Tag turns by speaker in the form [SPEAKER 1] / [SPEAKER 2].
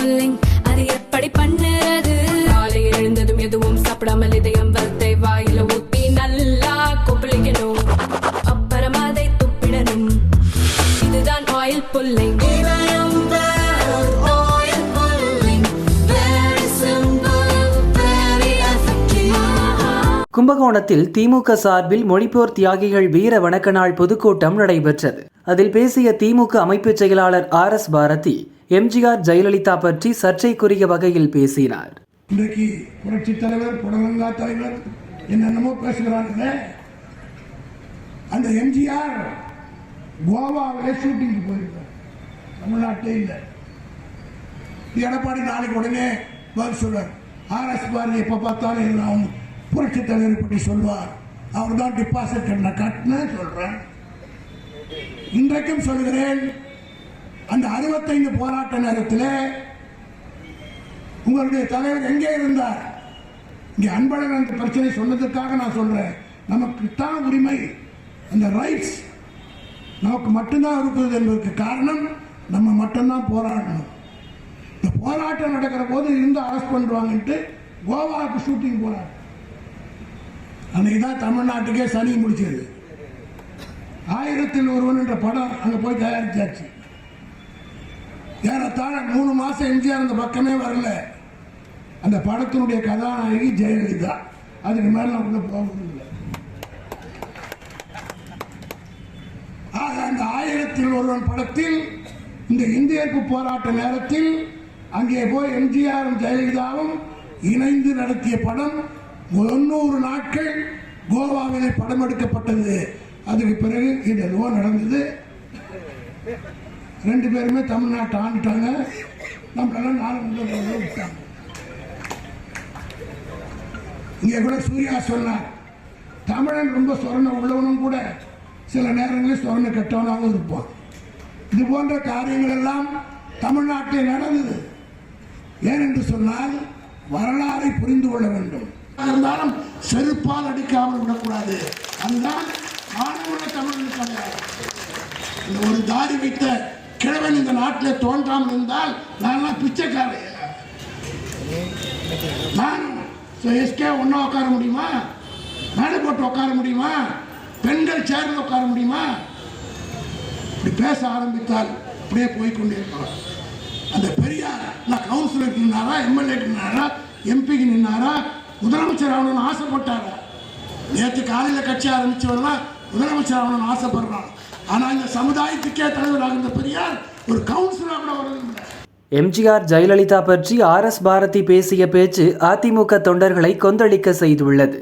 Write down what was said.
[SPEAKER 1] Pulling அது எப்படி பண்ணுறது? காலை எழுந்ததும் எதுவும் சாப்பிடாமல் இதயம் வளர்த்தை வாயில ஊத்தி நல்லா கொப்பளிக்கணும். அப்புறம் அதை துப்பிடணும். இதுதான் ஆயில் புல்லிங்
[SPEAKER 2] கும்பகோணத்தில் திமுக சார்பில் மொழிப்போர் தியாகிகள் வீர வணக்க நாள் பொதுக்கூட்டம் நடைபெற்றது. அதில் பேசிய திமுக அமைப்பு செயலாளர் R S Bharathi MGR Jayalalithaa பற்றி சர்ச்சைக்குரிய வகையில் பேசினார்.
[SPEAKER 3] இன்றைக்கு புரட்சி தலைவர் புடலங்கா தலைவர் என்னென்னமோ பேசுகிறாங்க அந்த எம்ஜிஆர் கோவாவிலே ஷூட்டிங்க்கு போயிருக்கார். தமிழ்நாட்டிலே இல்லை. எடப்பாடி நாளைக்கு உடனே பதில் சொல்வார். ஆர்எஸ் பாரதி எப்போ பார்த்தாலும் எல்லாம் புரட்சி தலைவரை பற்றி சொல்வார். அவர் தான் டிபாசிட் கட்டின கட்டினேன் சொல்கிறேன் இன்றைக்கும் சொல்கிறேன் அந்த அறுபத்தைந்து போராட்ட நேரத்தில் உங்களுடைய தலைவர் எங்கே இருந்தார்? இங்கே அன்பழகன் அந்த பிரச்சனை சொன்னதுக்காக நான் சொல்றேன். நமக்கு தான் உரிமை. அந்த ரைட்ஸ் நமக்கு மட்டும்தான் இருக்குது என்பதற்கு காரணம் நம்ம மட்டும்தான் போராடணும். இந்த போராட்டம் நடக்கிற போது இருந்து அரெஸ்ட் பண்ணுவாங்கன்ட்டு கோவாவுக்கு ஷூட்டிங் போறாங்க. அன்னைக்கு தான் தமிழ்நாட்டுக்கே சனி முடிச்சது ஆயிரத்தில் ஒருவன் என்ற படம் அங்கே போய் தயாரிச்சாச்சு. ஏறத்தாழ மூணு மாசம் எம்ஜிஆர் அந்த பக்கமே வரல. அந்த படத்தினுடைய கதாநாயகி ஜெயலலிதா. அதுக்கு மேல நான் உள்ள போவதில்லை ஆக அந்த ஆயிரத்தில் ஒருவன் படத்தில் இந்த இந்தியர்ப்பு போராட்ட நேரத்தில் அங்கே போய் எம்ஜிஆரும் ஜெயலலிதாவும் இணைந்து நடத்திய படம் தொண்ணூறு நாட்கள் கோவாவிலே படம் எடுக்கப்பட்டது. அதுக்கு பிறகு இது நடந்தது. ரெண்டு பேருமே தமிழ்நாட்டை ஆண்டுட்டாங்க. நம்மளெல்லாம் நாலு முதல்ல விட்டாங்க இங்கே கூட சூர்யா சொன்னார் தமிழன் ரொம்ப சொரண உள்ளவனும் கூட சில நேரங்களில் சொரண கெட்டவனாகவும் இருப்பான். இது போன்ற காரியங்கள் எல்லாம் தமிழ்நாட்டில் நடந்தது. ஏனென்று சொன்னால் வரலாறை புரிந்து கொள்ள வேண்டும். இருந்தாலும் செருப்பால் அடிக்காமல் விடக்கூடாது. அதுதான் மாணவ தமிழனுக்கான இந்த ஒரு தாடி வைத்த நாட்டில் தோன்றாமல் இருந்தால் நான் பிச்சைக்காரன். நான் எஸ்கே ஒன்றா உட்கார முடியுமா? மேடை போட்டு உட்கார முடியுமா? பெண்கள் சேர்ந்து உட்கார முடியுமா? இப்படி பேச ஆரம்பித்தால் அப்படியே போய்க்கொண்டே இருக்கலாம் அந்த பெரியார் நான் கவுன்சிலருக்கு நின்னாரா எம்எல்ஏக்கு நின்னாரா எம்பிக்கு நின்னாரா? முதலமைச்சர் ஆகணும்னு ஆசைப்பட்டாரா? நேற்று காலையில் கட்சி ஆரம்பிச்சவரெல்லாம் முதலமைச்சர் ஆகணும்னு ஆசைப்படுறான். ஆனால் இந்த சமுதாயத்துக்கே தலைவராக இருந்த பெரியார் ஒரு கவுன்சிலராக கூட வரதில்லை
[SPEAKER 2] எம்ஜிஆர் ஜெயலலிதா பற்றி ஆர் எஸ் பாரதி பேசிய பேச்சு அதிமுக தொண்டர்களை கொந்தளிக்க செய்துள்ளது.